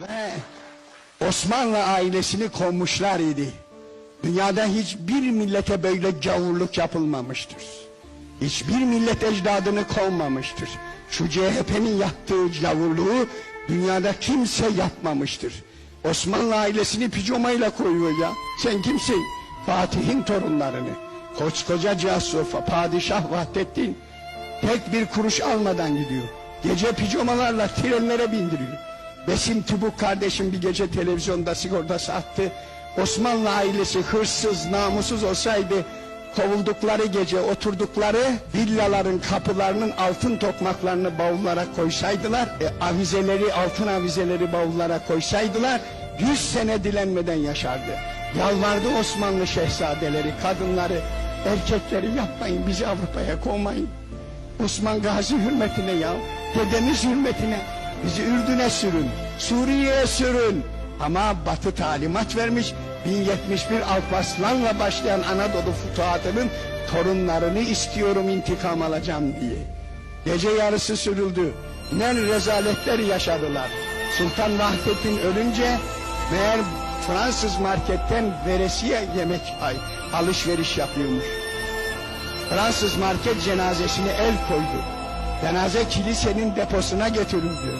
Ve Osmanlı ailesini kovmuşlar idi. Dünyada hiçbir millete böyle gavurluk yapılmamıştır. Hiçbir millet ecdadını kovmamıştır. Şu CHP'nin yaptığı gavurluğu dünyada kimse yapmamıştır. Osmanlı ailesini pijamayla koyuyor ya. Sen kimsin? Fatih'in torunlarını. Koskoca Casufa, Padişah Vahdettin tek bir kuruş almadan gidiyor. Gece pijamalarla trenlere bindiriyor. Besim Tubuk kardeşim bir gece televizyonda sigortası attı. Osmanlı ailesi hırsız, namussuz olsaydı kovuldukları gece oturdukları villaların kapılarının altın tokmaklarını bavullara koysaydılar, e, avizeleri, altın avizeleri bavullara koysaydılar, yüz sene dilenmeden yaşardı. Yalvardı Osmanlı şehzadeleri, kadınları, erkekleri yapmayın bizi Avrupa'ya kovmayın. Osman Gazi hürmetine ya, dedemiz hürmetine bizi Ürdün'e sürün, Suriye'ye sürün. Ama Batı talimat vermiş, 1071 Alparslan'la başlayan Anadolu futuhatının torunlarını istiyorum intikam alacağım diye. Gece yarısı sürüldü. Ne rezaletler yaşadılar. Sultan Vahdettin ölünce meğer Fransız marketten veresiye yemek ay, alışveriş yapıyormuş. Fransız market cenazesine el koydu. Cenaze kilisenin deposuna götürüldü.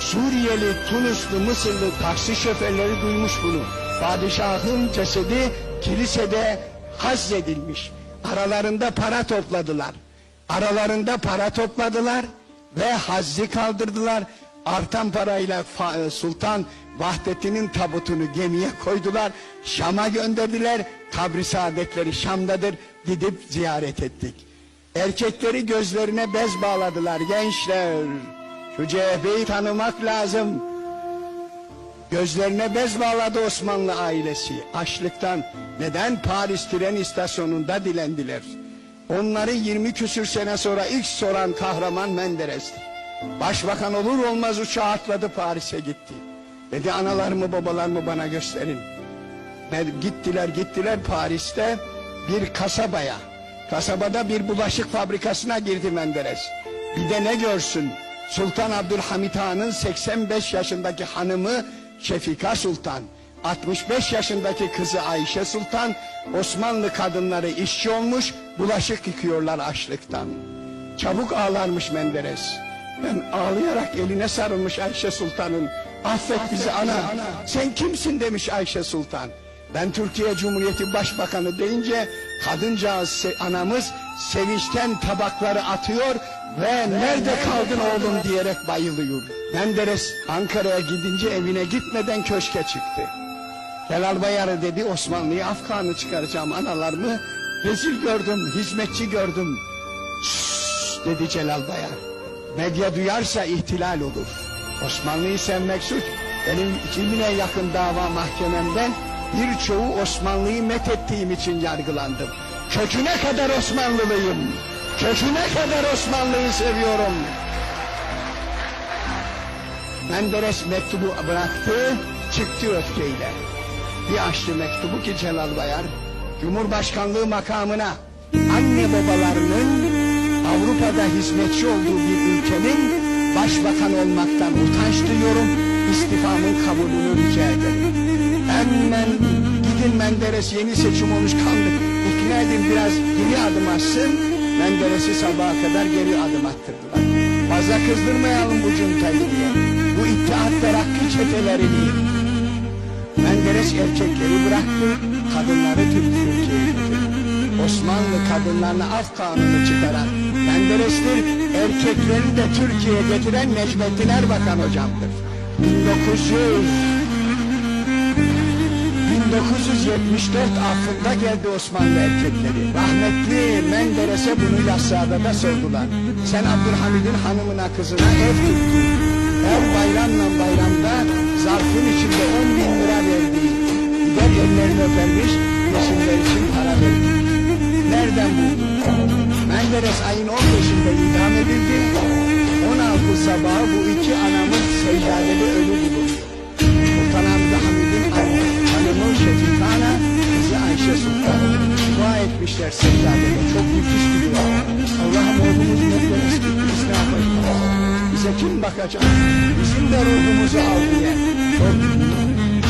Suriyeli, Tunuslu, Mısırlı taksi şoförleri duymuş bunu. Padişahın cesedi kilisede hazzedilmiş. Aralarında para topladılar. Aralarında para topladılar ve hazzi kaldırdılar. Artan parayla e, Sultan Vahdettin'in tabutunu gemiye koydular. Şam'a gönderdiler. Kabri saadetleri Şam'dadır. Gidip ziyaret ettik. Erkekleri gözlerine bez bağladılar gençler. Şu CHP'yi tanımak lazım. Gözlerine bez bağladı Osmanlı ailesi. Açlıktan neden Paris tren istasyonunda dilendiler. Onları 20 küsür sene sonra ilk soran kahraman Menderes'ti. Başbakan olur olmaz uçağa atladı Paris'e gitti. Dedi analarımı babalarımı bana gösterin. Gittiler gittiler Paris'te bir kasabaya. Kasabada bir bulaşık fabrikasına girdi Menderes. Bir de ne görsün? Sultan Abdülhamit Han'ın 85 yaşındaki hanımı Şefika Sultan. 65 yaşındaki kızı Ayşe Sultan Osmanlı kadınları işçi olmuş bulaşık yıkıyorlar açlıktan. Çabuk ağlarmış Menderes. Ben ağlayarak eline sarılmış Ayşe Sultan'ın. Affet bizi ana. Sen kimsin demiş Ayşe Sultan. Ben Türkiye Cumhuriyeti Başbakanı deyince kadıncağız anamız sevinçten tabakları atıyor ve nerede kaldın oğlum diyerek bayılıyor. Menderes Ankara'ya gidince evine gitmeden köşke çıktı. Celal Bayarı dedi Osmanlı'ya Afgan'ı çıkaracağım analarımı. Rezil gördüm, hizmetçi gördüm. Şşş dedi Celal Bayar. Medya duyarsa ihtilal olur. Osmanlı'yı sevmek suç. Benim 2000'e yakın dava mahkememden birçoğu Osmanlı'yı methettiğim için yargılandım. Köküne kadar Osmanlılıyım. Köküne kadar Osmanlı'yı seviyorum. Menderes mektubu bıraktı, çıktı öfkeyle. Bir açtı mektubu ki Celal Bayar, Cumhurbaşkanlığı makamına anne babalarının Avrupa'da hizmetçi olduğu bir ülkenin başbakan olmaktan utanç duyuyorum, istifamın kabulünü rica ederim. Hemen gidin Menderes yeni seçim olmuş kanlı, ikna edin biraz geri adım atsın, Menderes'i sabaha kadar geri adım attırdılar. Fazla kızdırmayalım bu cuntayı diye. Bu İttihat Terakki çetelerini. Menderes erkekleri bıraktı, kadınları Türkiye'ye getirdi. Osmanlı kadınlarına af kanunu çıkaran Menderes'tir, erkekleri de Türkiye'ye getiren Necmettin Erbakan hocamdır. 1900 1974 affında geldi Osmanlı erkekleri. Rahmetli Menderes'e bunu Yassıada da sordular. Sen Abdülhamid'in hanımına kızına ev tuttun. Her bayramla bayramda zarfın içinde 10 bin lira verdi. Gider ellerini öpermiş, resimler için para verdi. Nereden buldun? Menderes ayın 15'inde idam edildi. 16 sabahı bu iki anamın secdadeli ölü bulundu. içerisindeler. Çok müthiş bir dua. Allah'ım ruhumuzu yoklarız ki biz ne yapacağız? Bize kim bakacak? Bizim de ruhumuzu al diye. Çok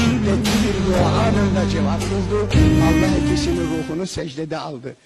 şiddetli bir dua anında cevap buldu. Allah ikisinin ruhunu secdede aldı.